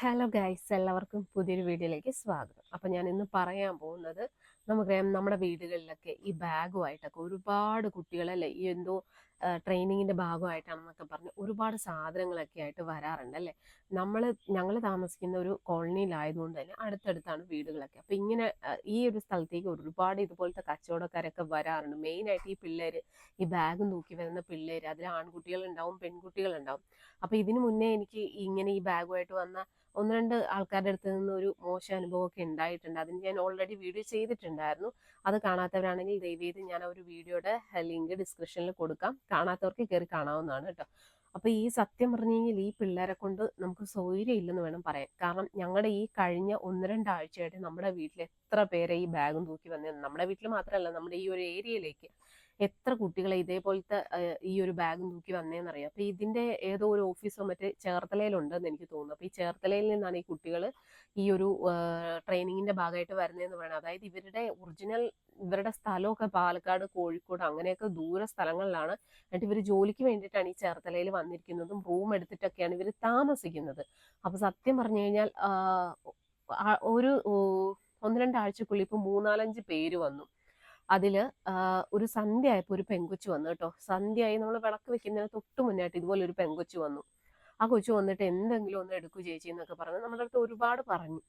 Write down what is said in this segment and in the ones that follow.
Hello guys എല്ലാവർക്കും പുതിയൊരു വീഡിയോയിലേക്ക് സ്വാഗതം. അപ്പോൾ ഞാൻ ഇന്ന് പറയാൻ പോകുന്നത് നമുക്കറിയാം നമ്മുടെ വീടുകളിലൊക്കെ ഈ ബാഗുമായിട്ടൊക്കെ ഒരുപാട് കുട്ടികളല്ലേ ഈ എന്തോ ട്രെയിനിങ്ങിന്റെ ഭാഗമായിട്ടാണെന്നൊക്കെ പറഞ്ഞ് ഒരുപാട് സാധനങ്ങളൊക്കെ ആയിട്ട് വരാറുണ്ട് അല്ലേ? നമ്മൾ ഞങ്ങൾ താമസിക്കുന്ന ഒരു കോളനിയിലായതുകൊണ്ട് തന്നെ അടുത്തടുത്താണ് വീടുകളൊക്കെ. അപ്പം ഇങ്ങനെ ഈ ഒരു സ്ഥലത്തേക്ക് ഒരുപാട് ഇതുപോലത്തെ കച്ചവടക്കാരൊക്കെ വരാറുണ്ട്. മെയിനായിട്ട് ഈ പിള്ളേർ ഈ ബാഗ് നോക്കി വരുന്ന പിള്ളേർ അതിൽ ആൺകുട്ടികളുണ്ടാവും പെൺകുട്ടികളുണ്ടാവും. അപ്പോൾ ഇതിനു മുന്നേ എനിക്ക് ഇങ്ങനെ ഈ ബാഗുമായിട്ട് വന്ന ഒന്ന് രണ്ട് ആൾക്കാരുടെ അടുത്ത് നിന്ന് ഒരു മോശം അനുഭവമൊക്കെ ഉണ്ടായിട്ടുണ്ട്. അതിന് ഞാൻ ഓൾറെഡി വീഡിയോ ചെയ്തിട്ടുണ്ടായിരുന്നു അത് കാണാത്തവരാണെങ്കിൽ ദയവേത് ഞാൻ ഒരു വീഡിയോയുടെ ലിങ്ക് ഡിസ്ക്രിപ്ഷനിൽ കൊടുക്കാം. കാണാത്തവർക്ക് കയറി കാണാവുന്നതാണ് കേട്ടോ. അപ്പോൾ ഈ സത്യം പറഞ്ഞു കഴിഞ്ഞാൽ ഈ പിള്ളേരെ കൊണ്ട് നമുക്ക് സൗകര്യം ഇല്ലെന്ന് വേണം പറയാൻ. കാരണം ഞങ്ങളുടെ ഈ കഴിഞ്ഞ ഒന്ന് രണ്ടാഴ്ചയായിട്ട് നമ്മുടെ വീട്ടിൽ എത്ര പേരെ ഈ ബാഗും തൂക്കി വന്നു നമ്മുടെ വീട്ടിൽ മാത്രമല്ല നമ്മുടെ ഈ ഒരു ഏരിയയിലേക്ക് എത്ര കുട്ടികളെ ഇതേപോലത്തെ ഈ ഒരു ബാഗും തൂക്കി വന്നേന്നറിയാം. അപ്പൊ ഇതിന്റെ ഏതോ ഒരു ഓഫീസോ മറ്റേ ചേർത്തലയിലുണ്ടെന്ന് എനിക്ക് തോന്നുന്നു. അപ്പൊ ഈ ചേർത്തലയിൽ നിന്നാണ് ഈ കുട്ടികൾ ഈ ഒരു ട്രെയിനിങ്ങിന്റെ ഭാഗമായിട്ട് വരുന്നതെന്ന് പറയുന്നത് അതായത് ഇവരുടെ ഒറിജിനൽ ഇവരുടെ സ്ഥലമൊക്കെ പാലക്കാട് കോഴിക്കോട് അങ്ങനെയൊക്കെ ദൂര സ്ഥലങ്ങളിലാണ്. എന്നിട്ട് ഇവർ ജോലിക്ക് വേണ്ടിയിട്ടാണ് ഈ ചേർത്തലയിൽ വന്നിരിക്കുന്നതും റൂം എടുത്തിട്ടൊക്കെയാണ് ഇവർ താമസിക്കുന്നത്. അപ്പൊ സത്യം പറഞ്ഞു കഴിഞ്ഞാൽ ഒരു ഒന്ന് രണ്ടാഴ്ചക്കുള്ളിൽ ഇപ്പൊ മൂന്നാലഞ്ച് പേര് വന്നു. അതിൽ ഒരു സന്ധ്യ ആയപ്പോൾ ഒരു പെങ്കൊച്ചു വന്നു കേട്ടോ. സന്ധ്യയായി നമ്മൾ വിളക്ക് വെക്കുന്നതിന് തൊട്ട് മുന്നായിട്ട് ഇതുപോലെ ഒരു പെങ്കൊച്ചു വന്നു. ആ കൊച്ചു വന്നിട്ട് എന്തെങ്കിലും ഒന്ന് എടുക്കൂ ചേച്ചി എന്നൊക്കെ പറഞ്ഞ് നമ്മുടെ അടുത്ത് ഒരുപാട് പറഞ്ഞു.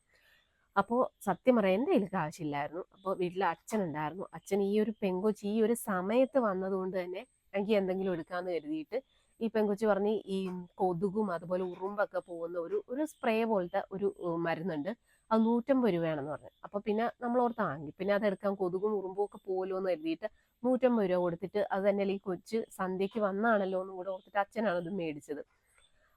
അപ്പോൾ സത്യം പറയാം എന്റെ കയ്യിൽ കാശില്ലായിരുന്നു. അപ്പോൾ വീട്ടിൽ അച്ഛൻ ഉണ്ടായിരുന്നു. അച്ഛൻ ഈ ഒരു പെങ്കൊച്ച് ഈ ഒരു സമയത്ത് വന്നതുകൊണ്ട് തന്നെ എനിക്ക് എന്തെങ്കിലും എടുക്കാമെന്ന് കരുതിയിട്ട് ഈ പെങ്കുച്ചി പറഞ്ഞ് ഈ കൊതുകും അതുപോലെ ഉറുമ്പൊക്കെ പോകുന്ന ഒരു ഒരു സ്പ്രേ പോലത്തെ ഒരു മരുന്നുണ്ട്. അത് നൂറ്റമ്പത് രൂപയാണെന്ന് പറഞ്ഞു. അപ്പൊ പിന്നെ നമ്മൾ ഓർത്ത് വാങ്ങി പിന്നെ അതെടുക്കാൻ കൊതുകും ഉറുമ്പും ഒക്കെ പോലോ എന്ന് കരുതിയിട്ട് നൂറ്റമ്പത് രൂപ കൊടുത്തിട്ട് അത് തന്നെ ഈ കൊച്ച് സന്ധ്യക്ക് വന്നാണല്ലോ എന്നും കൂടെ ഓർത്തിട്ട് അച്ഛനാണ് അത് മേടിച്ചത്.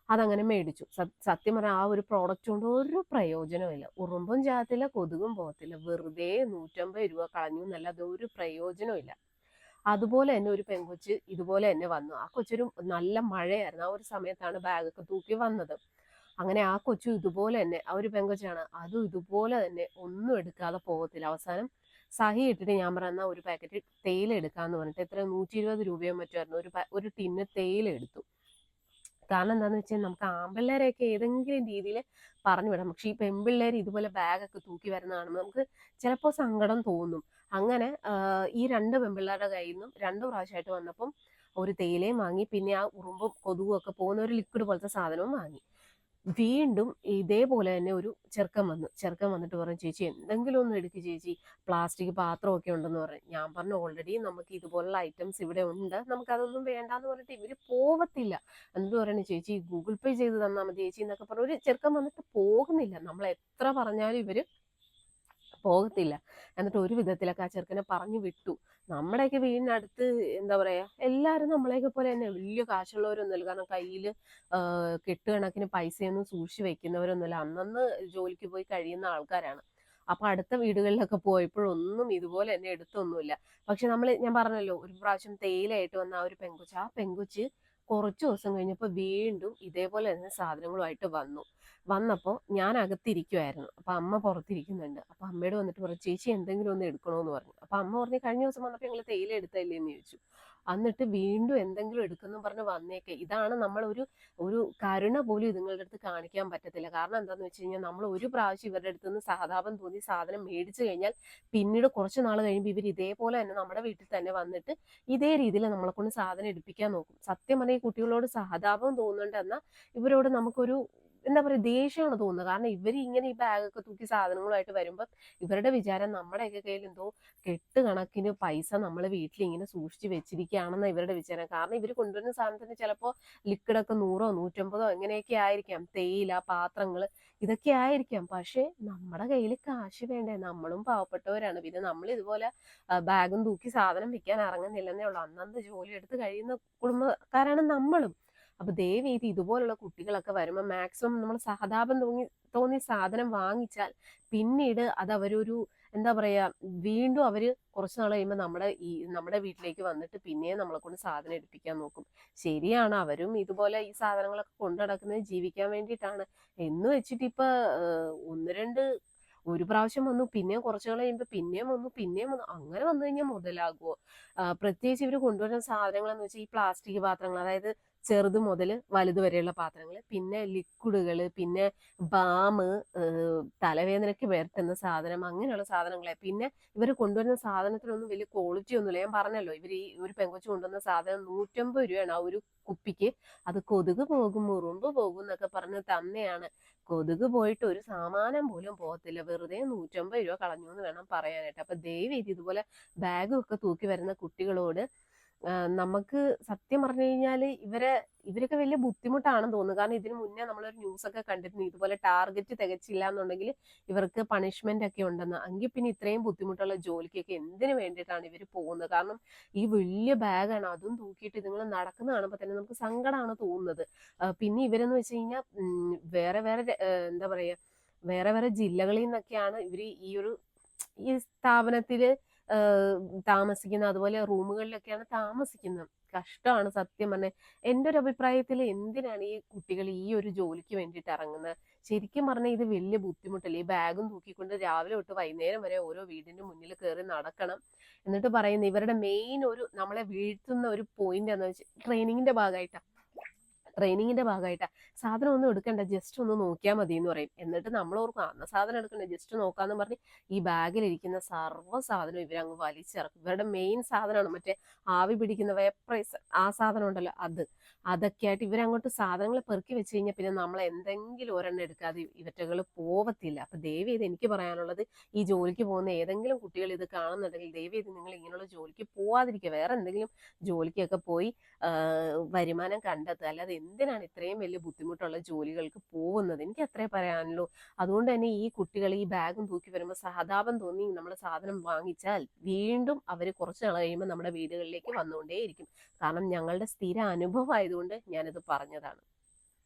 അതങ്ങനെ മേടിച്ചു. സത്യം പറഞ്ഞാൽ ആ ഒരു പ്രോഡക്റ്റ് കൊണ്ട് ഒരു പ്രയോജനമില്ല ഉറുമ്പും ചാകത്തില്ല കൊതുകും പോകത്തില്ല. വെറുതെ നൂറ്റമ്പത് രൂപ കളഞ്ഞു എന്നല്ലാതെ ഒരു പ്രയോജനമില്ല അതുപോലെ തന്നെ ഒരു പെൺകൊച്ച് ഇതുപോലെ തന്നെ വന്നു. ആ കൊച്ചൊരു നല്ല മഴയായിരുന്നു. ആ ഒരു സമയത്താണ് ബാഗൊക്കെ തൂക്കി വന്നത്. അങ്ങനെ ആ കൊച്ചു ഇതുപോലെ തന്നെ ആ ഒരു പെങ്കൊച്ചാണ് അതും ഇതുപോലെ തന്നെ ഒന്നും എടുക്കാതെ പോകത്തില്ല. അവസാനം സഹി ഇട്ടിട്ട് ഞാൻ പറഞ്ഞ ഒരു പാക്കറ്റ് തേയില എടുക്കാന്ന് പറഞ്ഞിട്ട് എത്ര നൂറ്റി ഇരുപത് രൂപയോ മറ്റോ ആയിരുന്നു. ഒരു ഒരു ടിന്ന് തേയില എടുത്തു. കാരണം എന്താന്ന് വെച്ചാൽ നമുക്ക് ആൺപിള്ളേരെയൊക്കെ ഏതെങ്കിലും രീതിയിൽ പറഞ്ഞു വിടാം പക്ഷെ ഈ പെൺപിള്ളേർ ഇതുപോലെ ബാഗൊക്കെ തൂക്കി വരുന്ന കാണുമ്പോൾ നമുക്ക് ചിലപ്പോൾ സങ്കടം തോന്നും. അങ്ങനെ ഈ രണ്ട് പെൺപിള്ളേരുടെ കയ്യിൽ നിന്നും രണ്ട് പ്രാവശ്യമായിട്ട് വന്നപ്പം ഒരു തേയിലയും വാങ്ങി പിന്നെ ആ ഉറുമ്പും കൊതുകും ഒക്കെ പോകുന്ന ഒരു ലിക്വിഡ് പോലത്തെ സാധനവും വാങ്ങി. വീണ്ടും ഇതേപോലെ തന്നെ ഒരു ചെറുക്കൻ വന്നു. ചെറുക്കൻ വന്നിട്ട് പറഞ്ഞു ചേച്ചി എന്തെങ്കിലും ഒന്ന് എടുക്ക് ചേച്ചി. പ്ലാസ്റ്റിക് പാത്രമൊക്കെ ഉണ്ടെന്ന് പറഞ്ഞു. ഞാൻ പറഞ്ഞു ഓൾറെഡി നമുക്ക് ഇതുപോലുള്ള ഐറ്റംസ് ഇവിടെ ഉണ്ട്. നമുക്ക് അതൊന്നും വേണ്ടാന്ന് പറഞ്ഞിട്ട് ഇവർ പോവത്തില്ല. എന്നിട്ട് പറയണേ ചേച്ചി ഗൂഗിൾ പേ ചെയ്ത് തന്നാൽ മതി ചേച്ചി എന്നൊക്കെ പറഞ്ഞു. ഒരു ചെറുക്കൻ വന്നിട്ട് പോകുന്നില്ല. നമ്മൾ എത്ര പറഞ്ഞാലും ഇവർ പോകത്തില്ല. എന്നിട്ട് ഒരു വിധത്തിലൊക്കെ ആ ചെറുക്കനെ പറഞ്ഞു വിട്ടു. നമ്മുടെയൊക്കെ വീടിനടുത്ത് എന്താ പറയാ എല്ലാരും നമ്മളെയൊക്കെ പോലെ തന്നെ വലിയ കാശുള്ളവരൊന്നുമല്ല. കാരണം കയ്യിൽ കെട്ടുകണക്കിന് പൈസയൊന്നും സൂക്ഷിച്ചു വെക്കുന്നവരൊന്നുമല്ല. അന്നന്ന് ജോലിക്ക് പോയി കഴിയുന്ന ആൾക്കാരാണ്. അപ്പൊ അടുത്ത വീടുകളിലൊക്കെ പോയപ്പോഴൊന്നും ഇതുപോലെ തന്നെ എടുത്തൊന്നുമില്ല. പക്ഷെ നമ്മൾ ഞാൻ പറഞ്ഞല്ലോ ഒരു പ്രാവശ്യം തേയിലയായിട്ട് വന്ന ആ ഒരു പെങ്കുച്ച് ആ പെങ്കൊച്ച് കുറച്ച് ദിവസം കഴിഞ്ഞപ്പോൾ വീണ്ടും ഇതേപോലെ തന്നെ സാധനങ്ങളുമായിട്ട് വന്നു. വന്നപ്പോൾ ഞാൻ അകത്തിരിക്കുമായിരുന്നു അപ്പം അമ്മ പുറത്തിരിക്കുന്നുണ്ട്. അപ്പം അമ്മയോട് വന്നിട്ട് പറഞ്ഞു ചേച്ചി എന്തെങ്കിലും ഒന്ന് എടുക്കണമെന്ന് പറഞ്ഞു. അപ്പം അമ്മ പറഞ്ഞു കഴിഞ്ഞ ദിവസം വന്നപ്പോൾ ഞങ്ങൾ തേയില എടുത്തല്ലേ എന്ന് ചോദിച്ചു. എന്നിട്ട് വീണ്ടും എന്തെങ്കിലും എടുക്കുന്നു പറഞ്ഞ് വന്നേക്കെ. ഇതാണ് നമ്മൾ ഒരു ഒരു കരുണ പോലും ഇതുങ്ങളുടെ അടുത്ത് കാണിക്കാൻ പറ്റത്തില്ല. കാരണം എന്താന്ന് വെച്ച് കഴിഞ്ഞാൽ നമ്മൾ ഒരു പ്രാവശ്യം ഇവരുടെ അടുത്ത് നിന്ന് സഹതാപം തോന്നി സാധനം മേടിച്ചു കഴിഞ്ഞാൽ പിന്നീട് കുറച്ച് നാൾ കഴിയുമ്പോൾ ഇവർ ഇതേപോലെ തന്നെ നമ്മുടെ വീട്ടിൽ തന്നെ വന്നിട്ട് ഇതേ രീതിയിൽ നമ്മളെ കൊണ്ട് സാധനം എടുപ്പിക്കാൻ നോക്കും. സത്യം പറഞ്ഞാൽ ഈ കുട്ടികളോട് സഹതാപം തോന്നുന്നുണ്ടെന്നാൽ ഇവരോട് നമുക്കൊരു എന്താ പറയുക ദേഷ്യമാണ് തോന്നുന്നത്. കാരണം ഇവർ ഇങ്ങനെ ഈ ബാഗൊക്കെ തൂക്കി സാധനങ്ങളുമായിട്ട് വരുമ്പോൾ ഇവരുടെ വിചാരം നമ്മുടെയൊക്കെ കയ്യിൽ എന്തോ കെട്ട് കണക്കിന് പൈസ നമ്മൾ വീട്ടിൽ ഇങ്ങനെ സൂക്ഷിച്ച് വെച്ചിരിക്കുകയാണെന്ന് ഇവരുടെ വിചാരം. കാരണം ഇവർ കൊണ്ടുവരുന്ന സാധനത്തിന് ചിലപ്പോൾ ലിക്വിഡൊക്കെ നൂറോ നൂറ്റമ്പതോ എങ്ങനെയൊക്കെ ആയിരിക്കാം. തേയില പാത്രങ്ങൾ ഇതൊക്കെ ആയിരിക്കാം. പക്ഷേ നമ്മുടെ കയ്യിൽ കാശ് വേണ്ടേ? നമ്മളും പാവപ്പെട്ടവരാണ്. പിന്നെ നമ്മൾ ഇതുപോലെ ബാഗും തൂക്കി സാധനം വിൽക്കാൻ ഇറങ്ങുന്നില്ലെന്നേ ഉള്ളൂ. അന്നന്ന് ജോലി എടുത്ത് കഴിയുന്ന കുടുംബക്കാരാണ് നമ്മളും. അപ്പൊ ചെയ്ത് ഇതുപോലുള്ള കുട്ടികളൊക്കെ വരുമ്പോൾ മാക്സിമം നമ്മൾ സഹതാപം തോന്നി തോന്നി സാധനം വാങ്ങിച്ചാൽ പിന്നീട് അത് അവരൊരു എന്താ പറയാ വീണ്ടും അവർ കുറച്ചു നാൾ കഴിയുമ്പോൾ നമ്മുടെ ഈ നമ്മുടെ വീട്ടിലേക്ക് വന്നിട്ട് പിന്നെയും നമ്മളെ കൊണ്ട് സാധനം എടുപ്പിക്കാൻ നോക്കും. ശരിയാണ് അവരും ഇതുപോലെ ഈ സാധനങ്ങളൊക്കെ കൊണ്ടു നടക്കുന്നത് ജീവിക്കാൻ വേണ്ടിയിട്ടാണ്. എന്ന് വെച്ചിട്ട് ഇപ്പൊ ഒന്ന് രണ്ട് ഒരു പ്രാവശ്യം വന്നു പിന്നെയും കുറച്ചു നാൾ കഴിയുമ്പോൾ പിന്നെയും വന്നു പിന്നെയും വന്നു അങ്ങനെ വന്നു കഴിഞ്ഞാൽ മുതലാകുമോ പ്രത്യേകിച്ച് ഇവർ കൊണ്ടുവരുന്ന സാധനങ്ങൾ എന്ന് വെച്ചാൽ ഈ പ്ലാസ്റ്റിക് പാത്രങ്ങൾ അതായത് ചെറുത് മുതൽ വലുത് വരെയുള്ള പാത്രങ്ങൾ. പിന്നെ ലിക്വിഡുകൾ പിന്നെ ബാമ് തലവേദനയ്ക്ക് വരട്ടുന്ന സാധനം അങ്ങനെയുള്ള സാധനങ്ങളെ. പിന്നെ ഇവർ കൊണ്ടുവരുന്ന സാധനത്തിനൊന്നും വലിയ ക്വാളിറ്റി ഒന്നുമില്ല. ഞാൻ പറഞ്ഞല്ലോ ഇവർ ഈ ഒരു പെങ്കൊച്ച് കൊണ്ടുവന്ന സാധനം നൂറ്റമ്പത് രൂപയാണ് ആ ഒരു കുപ്പിക്ക്. അത് കൊതുക് പോകും മുറുമ്പ് പോകും എന്നൊക്കെ പറഞ്ഞ് തന്നെയാണ്. കൊതുക് പോയിട്ട് ഒരു സാമാനം പോലും പോകത്തില്ല. വെറുതെ നൂറ്റമ്പത് രൂപ കളഞ്ഞു എന്ന് വേണം പറയാനായിട്ട്. അപ്പൊ ദയവ് ചെയ്ത് ഇതുപോലെ ബാഗും ഒക്കെ തൂക്കി വരുന്ന കുട്ടികളോട് നമുക്ക് സത്യം പറഞ്ഞു കഴിഞ്ഞാൽ ഇവരെ ഇവരൊക്കെ വലിയ ബുദ്ധിമുട്ടാണെന്ന് തോന്നുന്നു. കാരണം ഇതിനു മുന്നേ നമ്മളൊരു ന്യൂസ് ഒക്കെ കണ്ടിരുന്നു. ഇതുപോലെ ടാർഗറ്റ് തികച്ചില്ല എന്നുണ്ടെങ്കിൽ ഇവർക്ക് പണിഷ്മെന്റ് ഒക്കെ ഉണ്ടെന്ന്. എങ്കിൽ പിന്നെ ഇത്രയും ബുദ്ധിമുട്ടുള്ള ജോലിക്കൊക്കെ എന്തിനു വേണ്ടിയിട്ടാണ് ഇവർ പോകുന്നത്? കാരണം ഈ വലിയ ബാഗാണ്. അതും തൂക്കിയിട്ട് ഇതുങ്ങൾ നടക്കുന്ന കാണുമ്പോൾ തന്നെ നമുക്ക് സങ്കടമാണ് തോന്നുന്നത്. പിന്നെ ഇവരെന്ന് വെച്ച് കഴിഞ്ഞാൽ വേറെ വേറെ എന്താ പറയാ വേറെ വേറെ ജില്ലകളിൽ നിന്നൊക്കെയാണ് ഇവർ ഈ ഒരു ഈ സ്ഥാപനത്തിൽ ഏഹ് താമസിക്കുന്നത്. അതുപോലെ റൂമുകളിലൊക്കെയാണ് താമസിക്കുന്നത്. കഷ്ടമാണ് സത്യം പറഞ്ഞാൽ എന്റെ ഒരു അഭിപ്രായത്തിൽ എന്തിനാണ് ഈ കുട്ടികൾ ഈ ഒരു ജോലിക്ക് വേണ്ടിയിട്ട് ഇറങ്ങുന്നത്? ശരിക്കും പറഞ്ഞാൽ ഇത് വലിയ ബുദ്ധിമുട്ടല്ലേ? ഈ ബാഗും തൂക്കിക്കൊണ്ട് രാവിലെ തൊട്ട് വൈകുന്നേരം വരെ ഓരോ വീടിന്റെ മുന്നിൽ കയറി നടക്കണം. എന്നിട്ട് പറയുന്നത് ഇവരുടെ മെയിൻ ഒരു നമ്മളെ വീഴ്ത്തുന്ന ഒരു പോയിന്റ് എന്ന് വെച്ചാൽ ട്രെയിനിങ്ങിന്റെ ഭാഗമായിട്ടാണ് ട്രെയിനിങ്ങിന്റെ ഭാഗമായിട്ട്. സാധനം ഒന്നും എടുക്കണ്ട ജസ്റ്റ് ഒന്ന് നോക്കിയാൽ മതി എന്ന് പറയും. എന്നിട്ട് നമ്മൾ ഓർക്കും അന്ന സാധനം എടുക്കണ്ട ജസ്റ്റ് നോക്കാന്ന് പറഞ്ഞ് ഈ ബാഗിലിരിക്കുന്ന സർവ സാധനം ഇവരങ്ങ് വലിച്ചിറക്കും ഇവരുടെ മെയിൻ സാധനമാണ് മറ്റേ ആവി പിടിക്കുന്ന വേപ്രൈസ് ആ സാധനം ഉണ്ടല്ലോ അത്. അതൊക്കെ ആയിട്ട് ഇവരങ്ങോട്ട് സാധനങ്ങൾ പെറുക്കി വെച്ച് കഴിഞ്ഞാൽ പിന്നെ നമ്മൾ എന്തെങ്കിലും ഒരെണ്ണം എടുക്കാതെ ഇവറ്റകൾ പോവത്തില്ല. അപ്പൊ ദയവ് ചെയ്ത് എനിക്ക് പറയാനുള്ളത് ഈ ജോലിക്ക് പോകുന്ന ഏതെങ്കിലും കുട്ടികൾ ഇത് കാണുന്നുണ്ടെങ്കിൽ ദയവ് ചെയ്ത് നിങ്ങൾ ഇങ്ങനെയുള്ള ജോലിക്ക് പോവാതിരിക്കുക. വേറെ എന്തെങ്കിലും ജോലിക്കൊക്കെ പോയി വരുമാനം കണ്ടെത്തുക. അല്ലാതെ എന്തിനാണ് ഇത്രയും വലിയ ബുദ്ധിമുട്ടുള്ള ജോലികൾക്ക് പോകുന്നത്? എനിക്ക് അത്രേ പറയാനുള്ളൂ. അതുകൊണ്ട് തന്നെ ഈ കുട്ടികൾ ഈ ബാഗും തൂക്കി വരുമ്പോൾ സഹതാപം തോന്നി നമ്മൾ സാധനം വാങ്ങിച്ചാൽ വീണ്ടും അവർ കുറച്ച് നാൾ കഴിയുമ്പോൾ നമ്മുടെ വീടുകളിലേക്ക് വന്നുകൊണ്ടേയിരിക്കും. കാരണം ഞങ്ങളുടെ സ്ഥിര അനുഭവം ആയതുകൊണ്ട് ഞാനിത് പറഞ്ഞതാണ്.